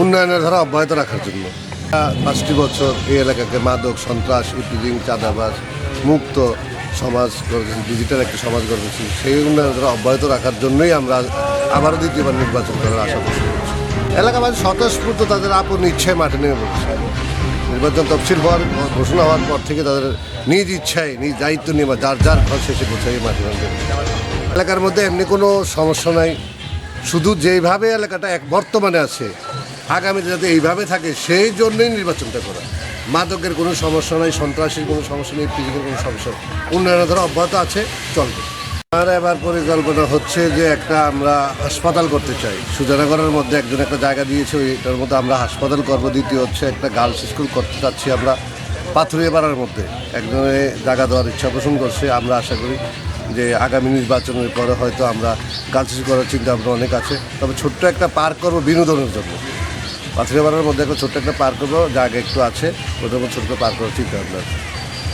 উন্নয়নের ধারা অব্যাহত রাখার জন্য। পাঁচটি বছর এই এলাকাকে মাদক, সন্ত্রাস ইপিজিং চাঁদাবাজ, মুক্ত সমাজ গড়েছি ডিজিটাল একটি সমাজ গড়েছি, সেই উন্নয়নের ধারা অব্যাহত রাখার জন্যই আমরা আবারও দ্বিতীয়বার নির্বাচন করার আশা করছি। এলাকাবাসী স্বতঃস্ফূর্ত তাদের আপন ইচ্ছায় মাঠে নেমে পড়েছে। নির্বাচন তফসিল হওয়ার ঘোষণা হওয়ার পর থেকে তাদের নিজ ইচ্ছায়, নিজ দায়িত্ব নিয়ে যার যার ঘর শেষে গোছাই মাঠে নামবে এলাকার মধ্যে এমনি কোনো সমস্যা নাই। শুধু যেইভাবে এলাকাটা এক বর্তমানে আছে আগামীতে যাতে এইভাবে থাকে, সেই জন্যই নির্বাচনটা করা। মাদকের কোনো সমস্যা নাই, সন্ত্রাসীর কোনো সমস্যা নেই ফিজিক্যাল কোনো সমস্যা নেই। উন্নয়নের ধারা অব্যাহত আছে, চলবে। আর এবার পরিকল্পনা হচ্ছে যে একটা আমরা হাসপাতাল করতে চাই। সুজানগরের মধ্যে একজন একটা জায়গা দিয়েছে ওইটার মধ্যে আমরা হাসপাতাল করব। দ্বিতীয় হচ্ছে একটা গার্লস স্কুল করতে চাচ্ছি আমরা পাথুরিয়া পাড়ার মধ্যে। একজনে জায়গা দেওয়ার ইচ্ছা পোষণ করছে। আমরা আশা করি যে আগামী নির্বাচনের পরে হয়তো আমরা গার্লস স্কুল করার চিন্তা ভাবনা অনেক আছে। তবে ছোট্ট একটা পার্ক করব বিনোদনের জন্য। পাড়ার মধ্যে একটা ছোট্ট একটা পার্ক করব জায়গা একটু আছে, ওটার মধ্যে ছোট্ট পার্ক করার চিন্তা ভাবনা